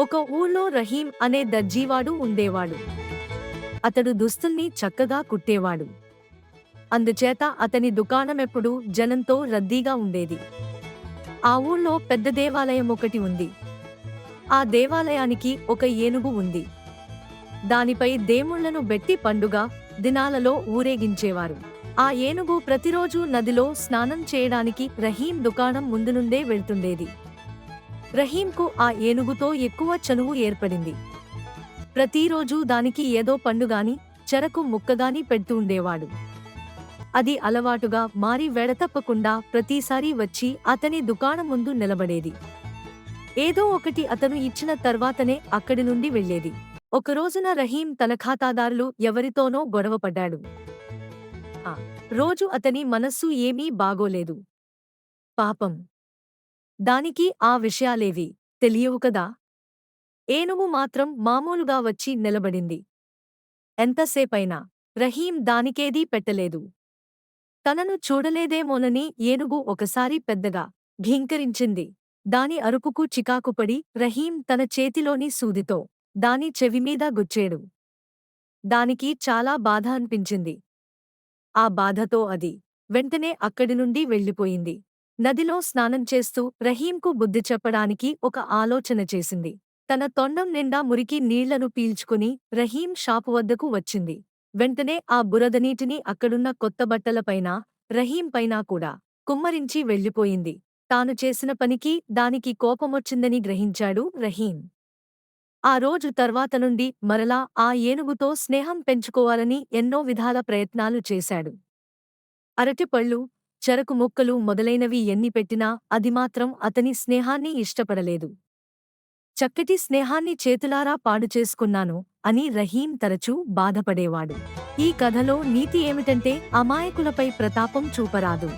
ఒక ఊళ్ళో రహీం అనే దర్జీవాడు ఉండేవాడు. అతడు దుస్తుల్ని చక్కగా కుట్టేవాడు. అందుచేత అతని దుకాణమెప్పుడూ జనంతో రద్దీగా ఉండేది. ఆ ఊళ్ళో పెద్ద దేవాలయం ఒకటి ఉంది. ఆ దేవాలయానికి ఒక ఏనుగు ఉంది. దానిపై దేవుళ్ళను బెట్టి పండుగ దినాలలో ఊరేగించేవారు. ఆ ఏనుగు ప్రతిరోజు నదిలో స్నానం చేయడానికి రహీం దుకాణం ముందు నుండే వెళ్తుండేది. రహీంకు ఆ ఏనుగుతో ఎక్కువ చనువు ఏర్పడింది. ప్రతిరోజూ దానికి ఏదో పండుగాని చెరకు ముక్కగాని పెడుతూ ఉండేవాడు. అది అలవాటుగా మారి వెడతప్పకుండా ప్రతిసారి వచ్చి అతని దుకాణం ముందు నిలబడేది. ఏదో ఒకటి అతను ఇచ్చిన తర్వాతనే అక్కడి నుండి వెళ్ళేది. ఒక రోజున రహీం తన ఖాతాదారులు ఎవరితోనో గొడవపడ్డాడు రోజు అతని మనస్సు ఏమీ బాగోలేదు. పాపం. దానికి ఆ విషయాలేవి తెలియవు కదా? ఏనుగు మాత్రం మామూలుగా వచ్చి నిలబడింది. ఎంతసేపైనా రహీం దానికేదీ పెట్టలేదు. తనను చూడలేదేమోనని ఏనుగు ఒకసారి పెద్దగా ఘీంకరించింది. దాని అరుపుకు చికాకుపడి రహీం తన చేతిలోని సూదితో దాని చెవిమీద గుచ్చేడు. దానికి చాలా బాధ అనిపించింది. ఆ బాధతో అది వెంటనే అక్కడి నుండి వెళ్ళిపోయింది. నదిలో స్నానం చేస్తూ రహీంకు బుద్ధి చెప్పడానికి ఒక ఆలోచన చేసింది. తన తొండం నిండా మురికి నీళ్ళను పీల్చుకుని రహీం షాపు వద్దకు వచ్చింది. వెంటనే ఆ బురదనీటిని అక్కడున్న కొత్త బట్టలపైన రహీంపైనా కూడా కుమ్మరించి వెళ్ళిపోయింది. తాను చేసిన పనికి దానికి కోపమొచ్చిందని గ్రహించాడు రహీం. ఆ రోజు తర్వాత నుండి మరలా ఆ ఏనుగుతో స్నేహం పెంచుకోవాలని ఎన్నో విధాల ప్రయత్నాలు చేశాడు. అరటిపళ్ళు చెరకు ముక్కలు మొదలైనవి ఎన్ని పెట్టినా అది మాత్రం అతని స్నేహాన్ని ఇష్టపడలేదు. చక్కటి స్నేహాన్ని చేతులారా పాడు చేసుకున్నాను అని రహీం తరచూ బాధపడేవాడు. ఈ కథలో నీతి ఏమిటంటే అమాయకులపై ప్రతాపం చూపరాదు.